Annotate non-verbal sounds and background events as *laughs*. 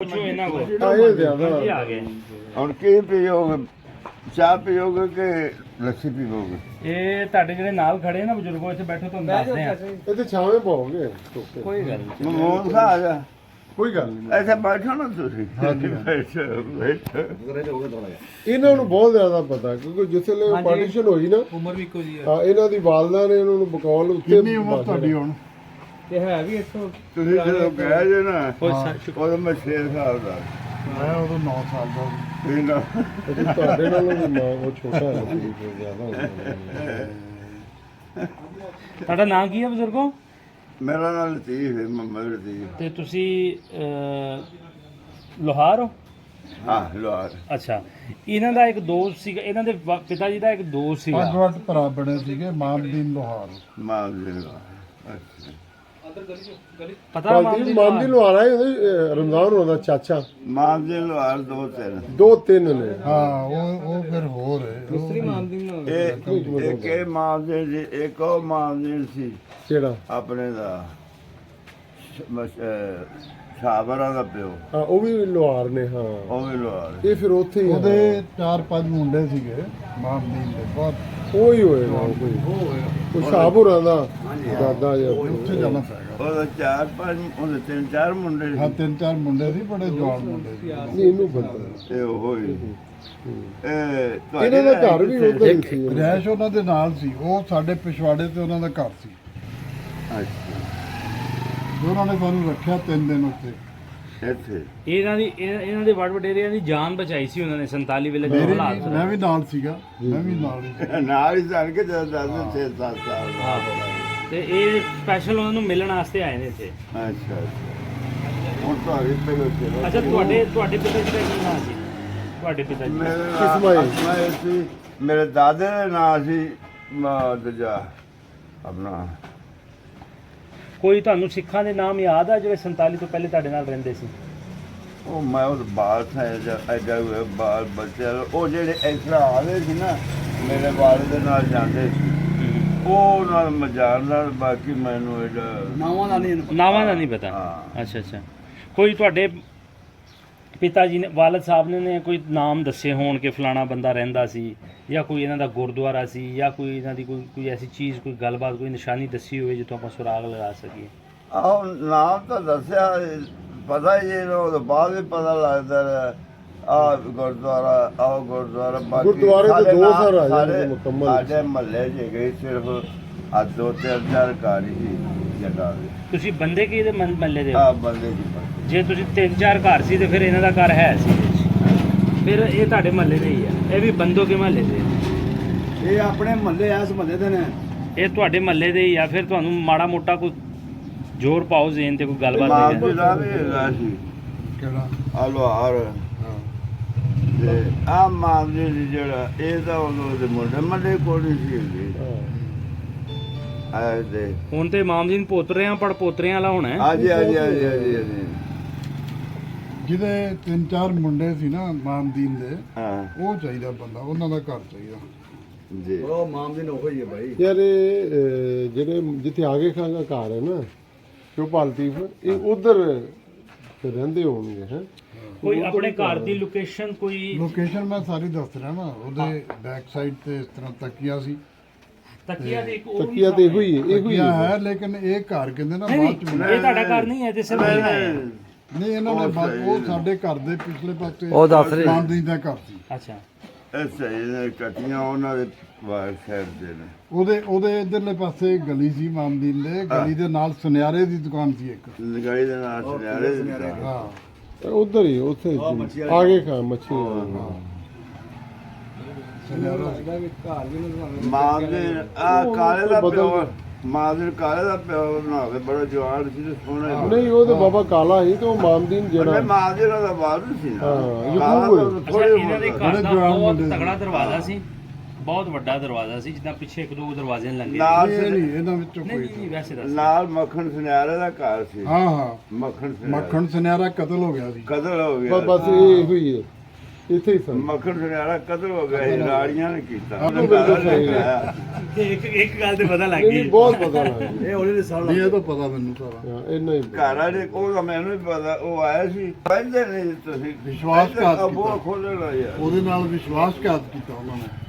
ਪੁੱਛੋ ਇਹਨਾਂ ਕੋਲ। ਆਏ ਜ਼ਿਆਦਾ ਕੀ ਆ ਗਏ। ਹੁਣ ਕੀ ਪੀਓਗੇ? ਚਾਹ ਪੀਓਗੇ ਕਿ ਲੱਸੀ ਪੀਓਗੇ ਇਹ ਤੁਹਾਡੇ ਜਿਹੜੇ ਨਾਲ ਖੜੇ ਆ ਨਾ ਬਜ਼ੁਰਗੋ ਇੱਥੇ ਬੈਠੋ ਤੁਹਾਨੂੰ ਦੱਸਦੇ ਆ। ਇੱਥੇ ਛਾਵੇਂ ਪਾਓਗੇ? ਧੁੱਪੇ। ਕੋਈ ਗੱਲ ਨਹੀਂ। ਮਮੂਨ ਖਾ ਆ। ਜਾ ਕੋਈ ਗੱਲ ਨਹੀਂ। ਐਸੇ ਬੈਠੋ ਨਾ ਤੁਸੀਂ। ਬੈਠੋ ਬੈਠੋ। ਇਹਨਾਂ ਨੂੰ ਬਹੁਤ ਜ਼ਿਆਦਾ ਪਤਾ ਕਿਉਂਕਿ ਜਿਸ ਵੇਲੇ ਪਾਰਟੀਸ਼ਨ ਹੋਈ ਨਾ ਉਮਰ ਵੀ ਇੱਕੋ ਜੀ ਹਾਂ ਇਹਨਾਂ ਦੀ ਵਾਲਦਾ ਨੇ ਇਹਨਾਂ ਨੂੰ ਬਕੌਲ ਉੱਤੇ ਕਿੰਨੀ ਉਮਰ ਤੁਹਾਡੀ ਹੁਣ? ਤੇ ਹੈ ਵੀ ਇੱਥੋਂ ਤੁਸੀਂ ਜਦੋਂ ਗਏ ਜੇ ਨਾ ਉਦੋਂ ਮੈਂ 6 ਸਾਲ ਦਾ। ਮੈਂ ਉਦੋਂ 9 ਸਾਲ ਦਾ ਸੀ। ਨਾ ਤੁਹਾਡੇ ਨਾਲੋਂ ਵੀ ਮਾਂ ਉਹ ਛੋਟਾ ਹੈ ਕੋਈ ਜ਼ਿਆਦਾ ਤੁਹਾਡਾ ਨਾਂ ਕੀ ਹੈ ਬਜ਼ੁਰਗੋ? ਮੇਰਾ ਨਾਲ ਲਤੀਫ ਹੈ ਮੁਹੰਮਦ ਲਤੀਫ। ਤੇ ਤੁਸੀਂ ਅਹ, ਲੋਹਾਰ ਹੋ? ਹਾਂ ਲੋਹਾਰ। ਅੱਛਾ। ਇਹਨਾਂ ਦਾ ਇੱਕ ਦੋਸਤ ਸੀਗਾ ਇਹਨਾਂ ਦੇ ਵਾ- ਪਿਤਾ ਜੀ ਦਾ ਇੱਕ ਦੋਸਤ ਸੀਗਾ। ਵੱਟ ਭਰਾ ਬਣੇ ਸੀਗੇ ਮਾਮਦੀਨ ਲੋਹਾਰ। ਮਾਂ ਦੇ ਅੱਛਾ। ਪਤਾ ਮਾਮਦੀਨ ਮਾਮਦੀਨ ਲੋਹਾਰ ਹੈ ਉਹਦੇ ਰਮਜ਼ਾਨ ਉਹਦਾ ਚਾਚਾ। ਮਾਂ ਦੇ ਲੋਹਾਰ ਦੋ ਤਿੰਨ। ਦੋ ਤਿੰਨ ਨੇ। ਹਾਂ ਉਹ ਉਹ ਫਿਰ ਹੋਰ ਹੈ। ਨਾਲ ਇਹ ਇੱਕ ਇਹ ਮਾਂ ਦੇ ਸੀ, ਇੱਕ ਉਹ ਮਾਂ ਦੇ ਸੀ। ਕਿਹੜਾ? ਆਪਣੇ ਦਾ। ਸ਼ਾਬਰਾਂ ਦਾ ਪਿਓ। ਹਾਂ ਉਹ ਵੀ ਲੋਹਾਰ ਨੇ ਹਾਂ। ਉਹ ਵੀ ਲੋਹਾਰ ਇਹ ਫਿਰ ਉੱਥੇ ਹੀ ਉਹਦੇ ਉਹਦੇ ਚਾਰ ਪੰਜ ਮੁੰਡੇ ਸੀਗੇ ਮਾਮਦੀਨ ਦੇ ਬਹੁਤ ਉਹ ਹੀ ਹੋਏਗਾ ਉਹ ਕੋਈ। ਉਹ ਸ਼ਾਹਪੁਰਾਂ ਦਾ ਦਾਦਾ ਜੀ ਉੱਥੇ ਜਾਣਾ ਪਏਗਾ ਉਹਦਾ ਚਾਰ ਪੰਜ ਉਹਦੇ ਤਿੰਨ ਚਾਰ ਮੁੰਡੇ ਹਾਂ ਸੀ ਤਿੰਨ ਚਾਰ ਮੁੰਡੇ ਸੀ ਬੜੇ ਜਵਾਨ ਮੁੰਡੇ ਸੀ। ਨਹੀਂ ਇਹਨੂੰ ਪਤਾ ਇਹ ਉਹ ਹੀ। ਇਹ ਤੁਹਾਡੇ ਇਹਨਾਂ ਦਾ ਘਰ ਵੀ ਕਿੱਥੇ? ਉਧਰ ਹੀ ਸੀ? ਰਹਿਸ਼ ਉਹਨਾਂ ਦੇ ਨਾਲ ਸੀ ਉਹ ਸਾਡੇ ਪਿਛਵਾੜੇ ਤੇ ਉਹਨਾਂ ਦਾ ਘਰ ਸੀ। ਅੱਛਾ। ਉਹਨਾਂ ਨੇ ਸਾਨੂੰ ਰੱਖਿਆ ਤਿੰਨ ਦਿਨ ਉੱਤੇ ਇੱਥੇ? ਇਹਨਾਂ ਦੀ ਇਹ- ਇਹਨਾਂ ਦੇ ਵੱਡ ਵਡੇਰਿਆਂ ਦੀ ਜਾਨ ਬਚਾਈ ਸੀ ਉਹਨਾਂ ਨੇ 47 ਵੇਲੇ ਜਦੋਂ ਮੇਰੀ ਹਾਲਾਤ ਮੈਂ ਵੀ ਨਾਲ ਸੀਗਾ ਮੈਂ ਵੀ ਨਾਲ ਹੀ ਸੀ *laughs* ਨਾਲ ਹੀ ਜਾਣ ਕੇ ਜਦੋਂ ਦੱਸਦੇ ਛੇ ਸੱਤ ਸਾਲ। ਦਾ ਆਹੋ। ਤੇ ਇਹ ਸਪੈਸ਼ਲ ਉਹਨਾਂ ਨੂੰ ਮਿਲਣ ਵਾਸਤੇ ਆਏ ਨੇ ਇੱਥੇ। ਅੱਛਾ ਅੱਛਾ। ਹੁਣ ਤਾਂ ਇਹ ਪਹਿਲਾਂ ਚਲੋ ਅੱਛਾ ਤੁਹਾਡੇ ਤੁਹਾਡੇ ਪਿਤਾ ਜੀ ਦਾ ਕੀ ਨਾਮ ਸੀ? ਤੁਹਾਡੇ ਪਿਤਾ ਜੀ। ਦਾ? ਮੇਰੇ ਕਿਸਮਾਈ। ਸੀ ਮੇਰੇ ਦਾਦੇ ਦਾ ਨਾਂ ਸੀ ਮ- ਦੂਜਾ ਆਪਣਾ ਕੋਈ ਤੁਹਾਨੂੰ ਸਿੱਖਾਂ ਦੇ ਨਾਮ ਯਾਦ ਆ ਜਿਹੜੇ 47 ਤੋਂ ਪਹਿਲੇ ਤੁਹਾਡੇ ਨਾਲ ਰਹਿੰਦੇ ਸੀ? ਉਹ ਮੈਂ ਉਹ ਬਾਲ ਥਾ ਐਡਾ ਬਾਲ ਬੱਚੇ ਉਹ ਜਿਹੜੇ ਇਸ ਤਰ੍ਹਾਂ ਆਲੇ ਸੀ ਨਾ ਮੇਰੇ ਵਾਲੇ ਦੇ ਨਾਲ ਜਾਂਦੇ ਸੀ। ਉਹ ਨਾਲ ਮੈਂ ਜਾਣਦਾ ਬਾਕੀ ਮੈਨੂੰ ਇਹਦਾ ਨਾਵਾਂ ਦਾ ਨਹੀਂ ਨਾਵਾਂ ਦਾ ਨਹੀਂ ਪਤਾ? ਹਾਂ। ਅੱਛਾ ਅੱਛਾ। ਕੋਈ ਤੁਹਾਡੇ ਪਿਤਾ ਜੀ ਨੇ ਵਾਲਦ ਸਾਹਿਬ ਨੇ ਨੇ ਕੋਈ ਨਾਮ ਦੱਸੇ ਹੋਣ ਕਿ ਫਲਾਣਾ ਬੰਦਾ ਰਹਿੰਦਾ ਸੀ ਜਾਂ ਕੋਈ ਇਹਨਾਂ ਦਾ ਗੁਰਦੁਆਰਾ ਸੀ ਜਾਂ ਕੋਈ ਇਹਨਾਂ ਦੀ ਕੋਈ ਕੋਈ ਐਸੀ ਚੀਜ਼ ਕੋਈ ਗੱਲਬਾਤ ਕੋਈ ਨਿਸ਼ਾਨੀ ਦੱਸੀ ਹੋਵੇ ਜਿੱਥੋਂ ਆਪਾਂ ਸੁਰਾਗ ਲਗਾ ਸਕੀਏ ਆਹ ਨਾਮ ਤਾਂ ਦੱਸਿਆ ਪਤਾ ਹੀ ਇਹ ਉਹ ਬਾਅਦ ਵਿੱਚ ਪਤਾ ਲੱਗਦਾ ਰਿਹਾ ਆ ਗੁਰਦੁਆਰਾ ਆ ਗੁਰਦੁਆਰਾ ਬਾਕੀ ਗੁਰਦੁਆਰੇ ਦੋ ਨਾਮ ਸਰ ਆ ਜਾਂਦੇ ਮੁਕੰਮਲ। ਸਾਡੇ ਮਹੱਲੇ 'ਚ ਗਏ ਸਿਰਫ ਆ ਦੋ ਤਿੰਨ ਚਾਰ ਘਰ ਹੀ ਜਗ੍ਹਾ ਦੇ ਤੁਸੀਂ ਬੰਦੇ ਕੀ ਦੇ ਮੱਲੇ ਦੇ? ਆ ਬੰਦੇ ਦੀ। ਜੇ ਤੁਸੀਂ ਤਿੰਨ ਚਾਰ ਘਰ ਸੀ ਤੇ ਫਿਰ ਇਹਨਾਂ ਦਾ ਘਰ ਹੈ ਸੀ। ਇਹਦੇ। ਫਿਰ ਇਹ ਤੁਹਾਡੇ ਮਹੱਲੇ ਦੇ ਹੀ ਆ। ਇਹ ਵੀ ਬੰਦੋ ਕੇ ਮਹੱਲੇ ਦੇ ਇਹ ਆਪਣੇ ਮਹੱਲੇ ਆ ਇਸ ਮਹੱਲੇ ਦੇ ਨੇ। ਇਹ ਤੁਹਾਡੇ ਮਹੱਲੇ ਦੇ ਹੀ ਆ। ਫਿਰ ਤੁਹਾਨੂੰ ਮਾੜਾ ਮੋਟਾ ਕੋਈ ਜ਼ੋਰ ਪਾਓ ਜ਼ੇਨ ਤੇ ਕੋਈ ਗੱਲਬਾਤ ਨਹੀਂ ਸੀ। ਕਿਹੜਾ? ਆ ਲੋਹਾਰ ਤੇ ਆ ਮਾਂ ਦੇ ਜਿਹੜਾ ਇਹ ਤਾਂ ਉਹਦੇ ਦੇ ਮੁੰਡੇ ਮੱਲੇ ਕੋਲ ਹੀ ਸੀ ਹੈਗੇ। ਆ ਦੇ ਹੁਣ ਤੇ ਮਾਮਦੀਨ ਪੋਤਰਿਆਂ ਪੜ ਪੋਤਰਿਆਂ ਵਾਲਾ ਹੋਣਾ ਹੈ। ਹਾਂਜੀ ਹਾਂਜੀ ਹਾਂਜੀ ਹਾਂਜੀ ਹਾਂਜੀ। ਜਿਹਦੇ ਤਿੰਨ ਚਾਰ ਮੁੰਡੇ ਸੀ ਨਾ ਮਾਮਦੀਨ ਦੇ ਹਾਂ। ਉਹ ਚਾਹੀਦਾ ਬੰਦਾ ਉਹਨਾਂ ਦਾ ਘਰ ਚਾਹੀਦਾ। ਜੀ। ਉਹ ਮਾਮਦੀਨ ਉਹ ਹੀ ਹੈ ਭਾਈ ਯਾਰ ਇਹ ਅਹ, ਜਿਹੜੇ ਜਿੱਥੇ ਆਗੇ ਖਾਂ ਦਾ ਘਰ ਹੈ ਨਾ ਜੋ ਪਾਲਤੀਫ ਇਹ ਉਧਰ ਰਹਿੰਦੇ ਹੋਣਗੇ ਹੈ? ਕੋਈ ਆਪਣੇ ਘਰ ਦੀ ਲੋਕੇਸ਼ਨ ਕੋਈ ਲੋਕੇਸ਼ਨ ਮੈਂ ਸਾਰੀ ਦੱਸ ਰਿਹਾ ਨਾ ਉਹਦੇ ਬੈਕ ਸਾਈਡ ਤੇ ਇਸ ਤਰ੍ਹਾਂ ਤੱਕੀਆ ਸੀ। ਤਕੀਆ ਦੇ ਇੱਕ ਉਹ ਵੀ ਤਕੀਆ ਤੇ ਇਹੋ ਹੀ ਹੈ ਇਹੋ ਹੀ ਤੱਕੀਆ ਹੈ। ਹੈ ਲੇਕਿਨ ਇਹ ਘਰ ਕਹਿੰਦੇ ਨਾ ਨਹੀਂ ਬਾਅਦ ਚ ਨਹੀਂ। ਇਹ ਤੁਹਾਡਾ ਘਰ ਨਹੀਂ ਹੈ ਤੇ ਸਿਰਫ ਨਹੀਂ ਇਹਨਾਂ ਨੇ ਬਾਅਦ- ਉਹ ਸਾਡੇ ਘਰ ਦੇ ਪਿਛਲੇ ਪਾਸੇ ਉਹ ਦੱਸ ਰਹੇ। ਮਾਮਦੀਨ ਦਾ ਘਰ ਸੀ। ਅੱਛਾ। ਸਹੀ ਨੇ ਕੱਟੀਆਂ ਉਹਨਾਂ ਦੇ ਬਾਹਰ ਸਾਈਡ ਦੇ ਨੇ। ਉਹਦੇ ਉਹਦੇ ਇਧਰਲੇ ਪਾਸੇ ਗਲੀ ਸੀ ਮਾਮਦੀਨ ਦੇ ਗਲੀ ਦੇ ਨਾਲ ਸੁਨਿਆਰੇ ਦੀ ਦੁਕਾਨ ਸੀ ਇੱਕ। ਲਗਾਈ ਦੇ ਨਾਲ ਸੁਨਿਆਰੇ ਦੀ ਦੁਕਾਨ। ਹਾਂ। ਉਧਰ ਹੀ ਉੱਥੇ ਆਗੇ ਖਾਂ ਮੱਛੀ ਵਾਲਾ। ਸੁਨਿਆਰਾ ਸੀ। ਘਰ ਵੀ ਨਹੀਂ ਮਾਂ ਦੇ ਆ ਕਾਲੇ ਦਾ ਪਿਓ ਮਾਂ ਦੇ ਕਾਲੇ ਦਾ ਪਿਓ ਬਣਾਵੇ ਬੜਾ ਜਵਾਨ ਸੀ ਤੇ ਸੋਹਣਾ ਸੀ। ਨਹੀਂ ਉਹ ਤੇ ਬਾਬਾ ਕਾਲਾ ਸੀ ਤੇ ਉਹ ਮਾਮਦੀਨ ਉਹਨੇ ਜਿਹੜਾ ਮਾਂ ਦੇ ਨਾਲ ਦਾ ਬਾਦ ਸੀ ਨਾ। ਹਾਂ, ਕਾਲਾ ਯਕੂਬ ਤਾਂ ਹੋਏ। ਅੱਛਾ ਥੋੜ੍ਹੀ ਇਹਨਾਂ ਦੇ ਘਰ ਬਹੁਤ। ਤਗੜਾ ਦਰਵਾਜ਼ਾ ਸੀ। ਬਹੁਤ ਵੱਡਾ ਦਰਵਾਜ਼ਾ ਸੀ ਜਿੱਦਾਂ ਪਿੱਛੇ ਇੱਕ ਦੋ ਦਰਵਾਜ਼ੇ ਨੇ ਲੱਗੇ ਨਾਲ ਇਹ ਨਹੀਂ ਇਹਨਾਂ ਵਿੱਚੋਂ ਨਹੀਂ ਕੋਈ ਨਹੀਂ, ਨਹੀਂ ਵੈਸੇ ਦੱਸ। ਨਾਲ ਮੱਖਣ ਸੁਨਿਆਰੇ ਦਾ ਘਰ ਸੀ। ਹਾਂ ਹਾਂ। ਮੱਖਣ ਸੁਨਿਆਰੇ। ਮੱਖਣ ਸੁਨਿਆਰਾ ਕਤਲ ਹੋ ਗਿਆ ਸੀ। ਕਦਰ ਹੋ ਗਿਆ। ਬਸ ਇਹ ਇਹੋ ਹੀ ਹੈ। ਇੱਥੇ ਹੀ ਸਨ। ਮੱਖਣ ਸੁਨਿਆਰਾ ਕਦਰ ਹੋ ਗਿਆ ਸੀ, ਰਾੜੀਆਂ ਨੇ ਕੀਤਾ। ਹਾਂ, ਬਿਲਕੁਲ ਸਹੀ ਹੈ। ਹਾਂ, ਇੱਕ ਇੱਕ ਗੱਲ ਤੇ ਪਤਾ ਲੱਗ ਨਹੀਂ, ਨਹੀਂ, ਬਹੁਤ ਪਤਾ ਲੱਗ ਗਿਆ ਇਹ ਹੌਲੀ ਸਾਲ ਨਹੀਂ ਇਹ ਤਾਂ ਪਤਾ ਮੈਨੂੰ ਸਾਰਾ। ਹਾਂ, ਇੰਨਾ ਹੀ। ਘਰ ਵਾਲੇ ਉਹਦਾ ਮੈਨੂੰ ਵੀ ਪਤਾ ਉਹ ਆਇਆ ਸੀ ਕਹਿੰਦੇ ਨੇ ਤੁਸੀਂ ਵਿਸ਼ਵਾਸਘਾਤ ਉਹ ਕੀਤਾ। ਖੋਲਣਾ ਯਾਰ। ਉਹਦੇ ਨਾਲ ਵਿਸ਼ਵਾਸਘਾਤ ਕੀਤਾ ਉਹਨਾਂ ਨੇ।